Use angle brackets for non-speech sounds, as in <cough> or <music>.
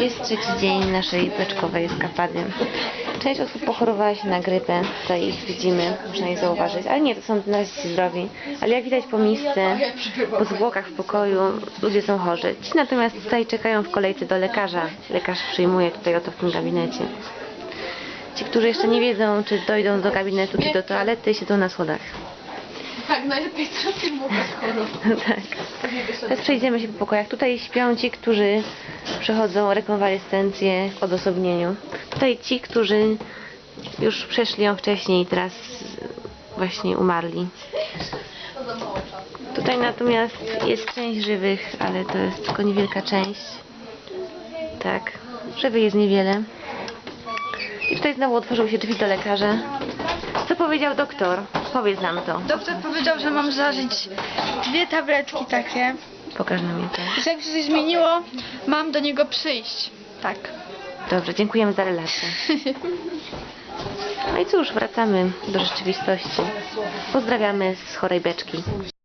Jest trzeci dzień naszej beczkowej eskapady. Część osób pochorowała się na grypę, tutaj ich widzimy, można je zauważyć, ale nie, to są na razie zdrowi. Ale jak widać po misce, po zwłokach w pokoju, ludzie są chorzy. Ci natomiast tutaj czekają w kolejce do lekarza. Lekarz przyjmuje tutaj oto w tym gabinecie. Ci, którzy jeszcze nie wiedzą, czy dojdą do gabinetu, czy do toalety, siedzą na schodach. Tak, najlepiej teraz filmować horror. tak. Teraz przejdziemy się po pokojach. Tutaj śpią ci, którzy przechodzą rekonwalescencję w odosobnieniu. Tutaj ci, którzy już przeszli ją wcześniej i teraz właśnie umarli. Tutaj natomiast jest część żywych, ale to jest tylko niewielka część. Tak, żywych jest niewiele. I tutaj znowu otworzyły się drzwi do lekarza. Co powiedział doktor? Powiedz nam to. Doktor powiedział, że mam zażyć dwie tabletki takie. Pokaż nam je to. Że jak się coś zmieniło, mam do niego przyjść. Tak. Dobrze, dziękujemy za relację. <laughs> No i cóż, wracamy do rzeczywistości. Pozdrawiamy z chorej beczki.